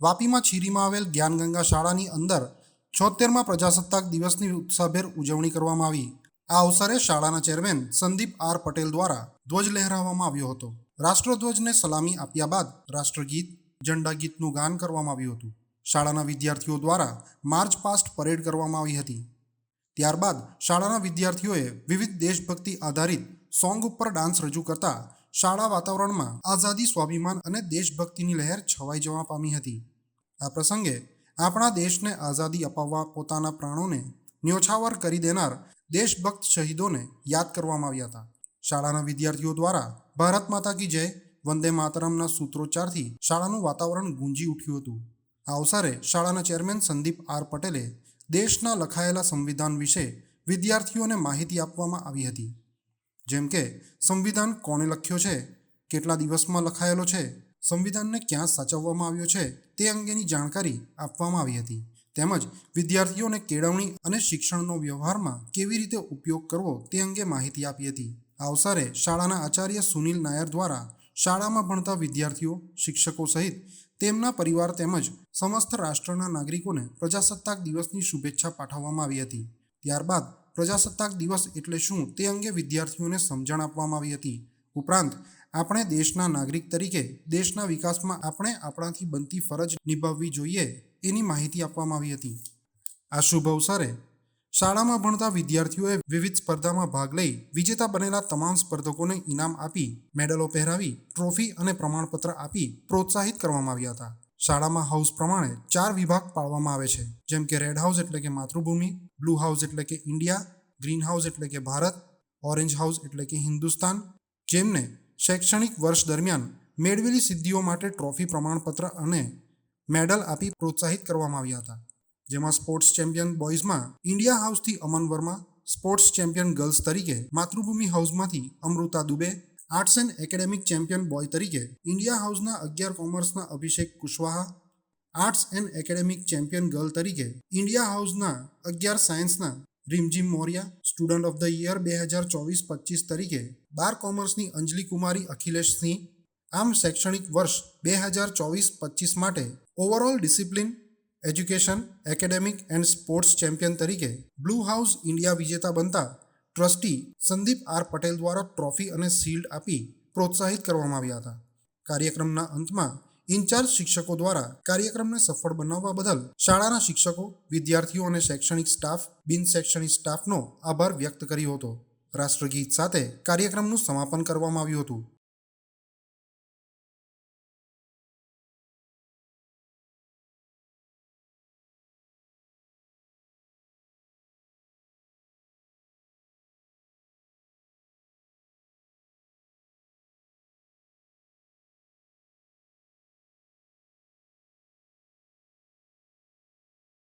વાપીમાં છીરીમાં આવેલ જ્ઞાનગંગા શાળાની અંદર છોતેરમાં પ્રજાસત્તાક દિવસની ઉત્સાહભેર ઉજવણી કરવામાં આવી. આ અવસરે શાળાના ચેરમેન સંદીપ આર પટેલ દ્વારા ધ્વજ લહેરાવવામાં આવ્યો હતો. રાષ્ટ્રધ્વજને સલામી આપ્યા બાદ રાષ્ટ્રગીત ઝંડા ગીતનું ગાન કરવામાં આવ્યું હતું. શાળાના વિદ્યાર્થીઓ દ્વારા માર્ચ પાસ્ટ પરેડ કરવામાં આવી હતી. ત્યારબાદ શાળાના વિદ્યાર્થીઓએ વિવિધ દેશભક્તિ આધારિત સોંગ ઉપર ડાન્સ રજૂ કરતા શાળા વાતાવરણમાં આઝાદી, સ્વાભિમાન અને દેશભક્તિની લહેર છવાઈ જવા પામી હતી. આ પ્રસંગે આપણા દેશને આઝાદી અપાવવા પોતાના પ્રાણોને ન્યોછાવર કરી દેનાર દેશભક્ત શહીદોને યાદ કરવામાં આવ્યા હતા. શાળાના વિદ્યાર્થીઓ દ્વારા ભારત માતા કી જય, વંદે માતરમના સૂત્રોચ્ચારથી શાળાનું વાતાવરણ ગુંજી ઉઠ્યું હતું. આ અવસરે શાળાના ચેરમેન સંદીપ આર પટેલે દેશના લખાયેલા સંવિધાન વિશે વિદ્યાર્થીઓને માહિતી આપવામાં આવી હતી. જેમ કે, સંવિધાન કોણે લખ્યો છે? કેટલા દિવસમાં લખાયેલો છે? સંવિધાનને ક્યાં સાચવવામાં આવ્યો છે? તે અંગેની જાણકારી આપવામાં આવી હતી. તેમજ, વિદ્યાર્થીઓને કેળવણી અને શિક્ષણનો વ્યવહારમાં કેવી રીતે ઉપયોગ કરવો તે અંગે માહિતી આપી હતી. આ અવસરે શાળાના આચાર્ય સુનિલ નાયર દ્વારા શાળામાં ભણતા વિદ્યાર્થીઓ, શિક્ષકો સહિત તેમના પરિવાર તેમજ સમસ્ત રાષ્ટ્રના નાગરિકોને પ્રજાસત્તાક દિવસની શુભેચ્છા પાઠવવામાં આવી હતી. ત્યારબાદ પ્રજાસત્તાક દિવસ એટલે શું તે અંગે વિદ્યાર્થીઓને સમજણ આપવામાં આવી હતી. ઉપરાંત, આપણે દેશના નાગરિક તરીકે દેશના વિકાસમાં આપણે આપણાથી બનતી ફરજ નિભાવવી જોઈએ એની માહિતી આપવામાં આવી હતી. આ શુભ અવસરે શાળામાં ભણતા વિદ્યાર્થીઓએ વિવિધ સ્પર્ધામાં ભાગ લઈ વિજેતા બનેલા તમામ સ્પર્ધકોને ઇનામ આપી મેડલો પહેરાવી ટ્રોફી અને પ્રમાણપત્ર આપી પ્રોત્સાહિત કરવામાં આવ્યા હતા. શાળામાં હાઉસ પ્રમાણે ચાર વિભાગ પાડવામાં આવે છે. જેમ કે રેડ હાઉસ એટલે કે માતૃભૂમિ બ્લુ હાઉસ એટલે કે ઇન્ડિયા ગ્રીન હાઉસ એટલે કે ભારત ઓરેન્જ હાઉસ એટલે કે હિન્દુસ્તાન, જેમને શૈક્ષણિક વર્ષ દરમિયાન મેળવેલી સિદ્ધિઓ માટે ટ્રોફી પ્રમાણપત્ર અને મેડલ આપી પ્રોત્સાહિત કરવામાં આવ્યા હતા. જેમાં સ્પોર્ટ્સ ચેમ્પિયન બોયઝમાં India હાઉસથી Aman Verma sports champion girls તરીકે Matrubhumi હાઉસમાંથી Amrita Dubey arts and academic champion boy તરીકે ઇન્ડિયા હાઉસના અગિયાર કોમર્સના Abhishek Kushwaha, arts and academic champion girl તરીકે ઇન્ડિયા હાઉસના અગિયાર સાયન્સના Rimjhim Maurya, student of the year બે હજાર ચોવીસ પચીસ તરીકે બાર કોમર્સની અંજલિ કુમારી, અખિલેશ સિંહ. આમ શૈક્ષણિક વર્ષ બે હજાર ચોવીસ પચીસ માટે overall discipline education academic and sports champion તરીકે બ્લુ હાઉસ ઇન્ડિયા વિજેતા બનતા ટ્રસ્ટી સંદીપ આર પટેલ દ્વારા ટ્રોફી અને શિલ્ડ આપી પ્રોત્સાહિત કરવામાં આવ્યા હતા. કાર્યક્રમના અંતમાં ઇન્ચાર્જ શિક્ષકો દ્વારા કાર્યક્રમને સફળ બનાવવા બદલ શાળાના શિક્ષકો, વિદ્યાર્થીઓ અને શૈક્ષણિક સ્ટાફ, બિન શૈક્ષણિક સ્ટાફનો આભાર વ્યક્ત કર્યો હતો. રાષ્ટ્રગીત સાથે કાર્યક્રમનું સમાપન કરવામાં આવ્યું હતું.